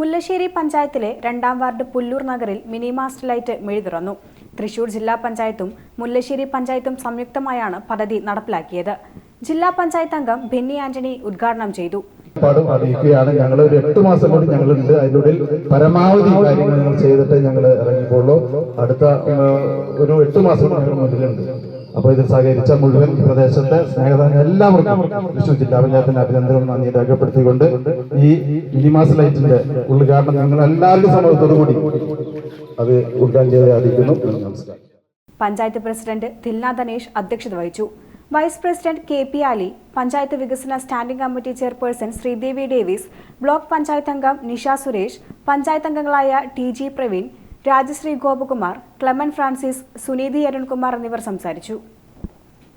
മുല്ലശ്ശേരി പഞ്ചായത്തിലെ രണ്ടാം വാർഡ് പുല്ലൂർ നഗറിൽ മിനി മാസ്റ്റർ ലൈറ്റ് മെഴി തുറന്നു. തൃശൂർ ജില്ലാ പഞ്ചായത്തും മുല്ലശ്ശേരി പഞ്ചായത്തും സംയുക്തമായാണ് പദ്ധതി നടപ്പിലാക്കിയത്. ജില്ലാ പഞ്ചായത്ത് അംഗം ബെന്നി ആന്റണി ഉദ്ഘാടനം ചെയ്തു. പാടും അറിയിക്കുകയാണ്. ഞങ്ങൾ ഒരു എട്ട് മാസം കൂടി ഞങ്ങളുണ്ട്. അതിനുള്ളിൽ പരമാവധി കാര്യങ്ങൾ ചെയ്തിട്ട് ഞങ്ങൾ ഇറങ്ങിക്കോളൂ അടുത്ത ഒരു എട്ട് മാസം ഞങ്ങൾ മുന്നിലുണ്ട്. അപ്പോൾ ഇത് സഹകരിച്ച മുഴുവൻ പ്രദേശത്തെ സ്നേഹദാന എല്ലാവർക്കും തൃശ്ശൂർ ജില്ലാ പഞ്ചായത്തിന്റെ അഭിനന്ദനവും നന്ദി രേഖപ്പെടുത്തിക്കൊണ്ട് ഈ മിനിമാസ് ലൈറ്റിന്റെ ഉദ്ഘാടനം ഞങ്ങൾ എല്ലാവരുടെ സമ്മതത്തോടു കൂടി അത് ഉദ്ഘാടനം ചെയ്ത് നമസ്കാരം. പഞ്ചായത്ത് പ്രസിഡന്റ് ദിൽന ധനേഷ് അധ്യക്ഷത വഹിച്ചു. Vice president K P Ali panchayat വികസന standing committee chairperson Sreedevi Davis block panchayat അംഗം നിഷ സുരേഷ് പഞ്ചായത്ത് അംഗങ്ങളായ T G Praveen Rajasree Gopakumar Clemen Francis Suneethi Arunkumar എന്നിവർ സംസാരിച്ചു.